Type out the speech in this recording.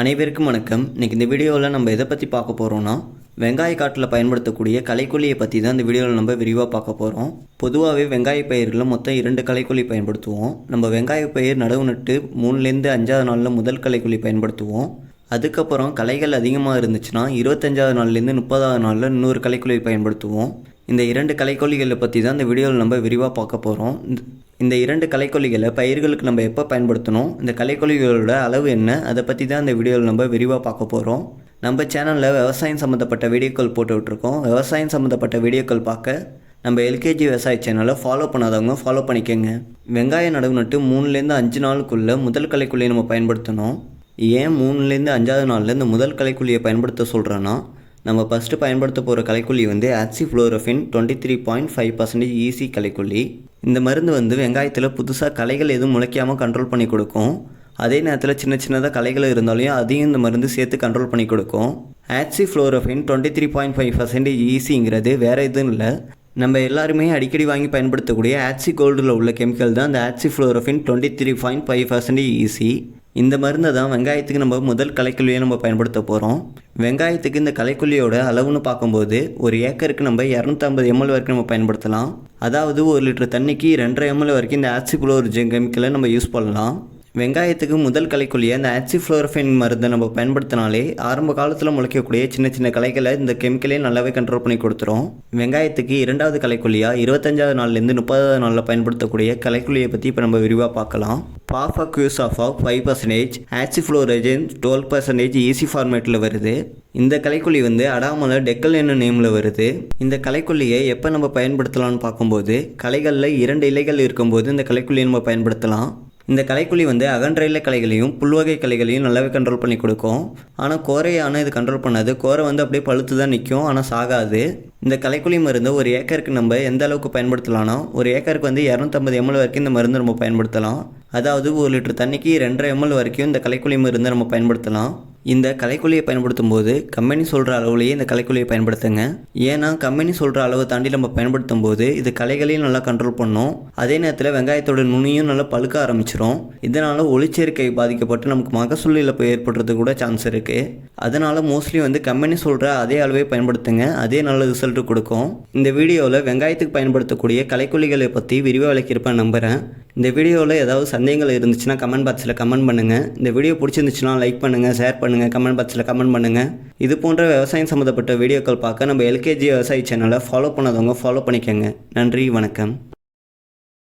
அனைவருக்கும் வணக்கம். இன்றைக்கி இந்த வீடியோவில் நம்ம எதை பற்றி பார்க்க போகிறோன்னா வெங்காய காட்டில் பயன்படுத்தக்கூடிய கலைக்கொல்லியை பற்றி தான் இந்த வீடியோவில் நம்ம விரிவாக பார்க்க போகிறோம் பொதுவாகவே வெங்காய பயிர்களில் மொத்தம் இரண்டு கலைக்கொல்லி பயன்படுத்துவோம். நம்ம வெங்காய பயிர் நடவு நட்டு மூணுலேருந்து அஞ்சாவது நாளில் முதல் கலைக்கொல்லி பயன்படுத்துவோம். அதுக்கப்புறம் கலைகள் அதிகமாக இருந்துச்சுன்னா இருபத்தஞ்சாவது நாள்லேருந்து முப்பதாவது நாளில் இன்னொரு கலைக்கொல்லி பயன்படுத்துவோம். இந்த இரண்டு கலைக்கொல்லிகளை பற்றி தான் இந்த வீடியோவில் நம்ம விரிவாக பார்க்க போகிறோம் இந்த இரண்டு கலைக்கொல்லிகளை பயிர்களுக்கு நம்ம எப்போ பயன்படுத்தணும்? இந்த கலைக்கொல்லிகளோட அளவு என்ன? அதை பற்றி தான் இந்த வீடியோவில் நம்ம விரிவாக பார்க்க போகிறோம் நம்ம சேனலில் விவசாயம் சம்மந்தப்பட்ட வீடியோக்கள் போட்டு விட்ருக்கோம் விவசாயம் சம்மந்தப்பட்ட வீடியோக்கள் பார்க்க நம்ம எல்கேஜி விவசாய சேனலை ஃபாலோ பண்ணாதவங்க ஃபாலோ பண்ணிக்கோங்க. வெங்காயம் நடவு நட்டு மூணுலேருந்து அஞ்சு நாளுக்குள்ளே முதல் கலைக்குள்ளியை நம்ம பயன்படுத்தணும். ஏன் மூணுலேருந்து அஞ்சாவது நாளில் இந்த முதல் கலைக்குள்ளியை பயன்படுத்த சொல்கிறேன்னா நம்ம ஃபஸ்ட்டு பயன்படுத்த போகிற களைக்கொல்லி வந்து oxyfluorfen twenty three point five percentage EC கலைக்கொல்லி இந்த மருந்து வந்து வெங்காயத்தில் புதுசாக களைகள் எதுவும் முளைக்காமல் கண்ட்ரோல் பண்ணி கொடுக்கும். அதே நேரத்தில் சின்ன சின்னதாக களைகள் இருந்தாலையும் அதையும் இந்த மருந்து சேர்த்து கண்ட்ரோல் பண்ணி கொடுக்கும். Oxyfluorfen twenty three point five percentage ஈஸிங்கிறது வேறு எதுவும் இல்லை. நம்ம எல்லாருமே அடிக்கடி வாங்கி பயன்படுத்தக்கூடிய ஆக்சி கோல்டில் உள்ள கெமிக்கல் தான் அந்த oxyfluorfen twenty three point five percentage EC இந்த மருந்தை தான் வெங்காயத்துக்கு நம்ம முதல் களைக்கொல்லியை நம்ம பயன்படுத்த போகிறோம் வெங்காயத்துக்கு இந்த களைக்கொல்லியோட அளவுன்னு பார்க்கும்போது ஒரு ஏக்கருக்கு நம்ம இரநூத்தம்பது எம்எல் வரைக்கும் நம்ம பயன்படுத்தலாம். அதாவது ஒரு லிட்டர் தண்ணிக்கு ரெண்டரை எம்எல் வரைக்கும் இந்த ஆக்சிகுளோரிஜன் கெமிக்கலை நம்ம யூஸ் பண்ணலாம். வெங்காயத்துக்கு முதல் களைக்கொல்லியை அந்த ஆக்சிஃப்ளோரஃபின் மருந்தை நம்ம பயன்படுத்தினாலே ஆரம்ப காலத்தில் முளைக்கக்கூடிய சின்ன சின்ன களைகளை இந்த கெமிக்கலே நல்லாவே கண்ட்ரோல் பண்ணி கொடுத்துரும். வெங்காயத்துக்கு இரண்டாவது களைக்கொல்லியாக இருபத்தஞ்சாவது நாள்லேருந்து முப்பதாவது நாளில் பயன்படுத்தக்கூடிய கலைக்குள்ளியை பற்றி இப்போ நம்ம விரிவாக பார்க்கலாம். பாஃபா கியூஸ் of five percentage oxyfluorfen twelve percentage EC ஃபார்மேட்டில் வருது. இந்த கலைக்கொல்லி வந்து அடாமல டெக்கல் என்ன நேமில் வருது. இந்த கலைக்கொல்லியை எப்போ நம்ம பயன்படுத்தலாம்னு பார்க்கும்போது களைகளில் இரண்டு இலைகள் இருக்கும்போது இந்த கலைக்கொல்லியை நம்ம பயன்படுத்தலாம். இந்த கலைக்குழி வந்து அகன்றையில கலைகளையும் புல்வகை கலைகளையும் நல்லாவே கண்ட்ரோல் பண்ணி கொடுக்கும். ஆனால் கோரையான இது கண்ட்ரோல் பண்ணாது. கோரை வந்து அப்படியே பழுத்து தான் நிற்கும் ஆனால் சாகாது. இந்த கலைக்குழி மருந்து ஒரு ஏக்கருக்கு நம்ம எந்த அளவுக்கு பயன்படுத்தலாம்னா ஒரு ஏக்கருக்கு வந்து இரநூத்தம்பது எம்எல் வரைக்கும் இந்த மருந்து நம்ம பயன்படுத்தலாம். அதாவது ஒரு லிட்டர் தண்ணிக்கு ரெண்டரை எம்எல் வரைக்கும் இந்த கலைக்குழி மருந்து நம்ம பயன்படுத்தலாம். இந்த கலைக்குழியை பயன்படுத்தும் போது கம்பெனி சொல்கிற அளவுலேயே இந்த கலைக்குழியை பயன்படுத்துங்க. ஏன்னா கம்பெனி சொல்கிற அளவை தாண்டி நம்ம பயன்படுத்தும் போது இது களைகளையும் நல்லா கண்ட்ரோல் பண்ணும். அதே நேரத்தில் வெங்காயத்தோட நுனியும் நல்லா பழுக்க ஆரம்பிச்சிடும் இதனால் ஒளிச்சேர்க்கை பாதிக்கப்பட்டு நமக்கு மகசூல் இழப்பு ஏற்படுறது கூட சான்ஸ் இருக்குது அதனால் மோஸ்ட்லி வந்து கம்பெனி சொல்கிற அதே அளவே பயன்படுத்துங்க. அதே நல்ல ரிசல்ட் கொடுக்கும். இந்த வீடியோவில் வெங்காயத்துக்கு பயன்படுத்தக்கூடிய களைக்கொல்லிகளை பற்றி விரிவாக விளக்கியிருப்பேன் நம்புகிறேன் இந்த வீடியோவில் ஏதாவது சந்தேகங்கள் இருந்துச்சுன்னா கமெண்ட் பாக்ஸில் கமெண்ட் பண்ணுங்கள் இந்த வீடியோ பிடிச்சிருந்துச்சுன்னா லைக் பண்ணுங்கள் ஷேர் பண்ணுங்கள் கமெண்ட் பாக்ஸில் கமெண்ட் பண்ணுங்கள் இது போன்ற விவசாயம் சம்மந்தப்பட்ட வீடியோக்கள் பார்க்க நம்ம எல்கேஜி விவசாய சேனலை ஃபாலோ பண்ணாதவங்க ஃபாலோ பண்ணிக்கோங்க. நன்றி வணக்கம்.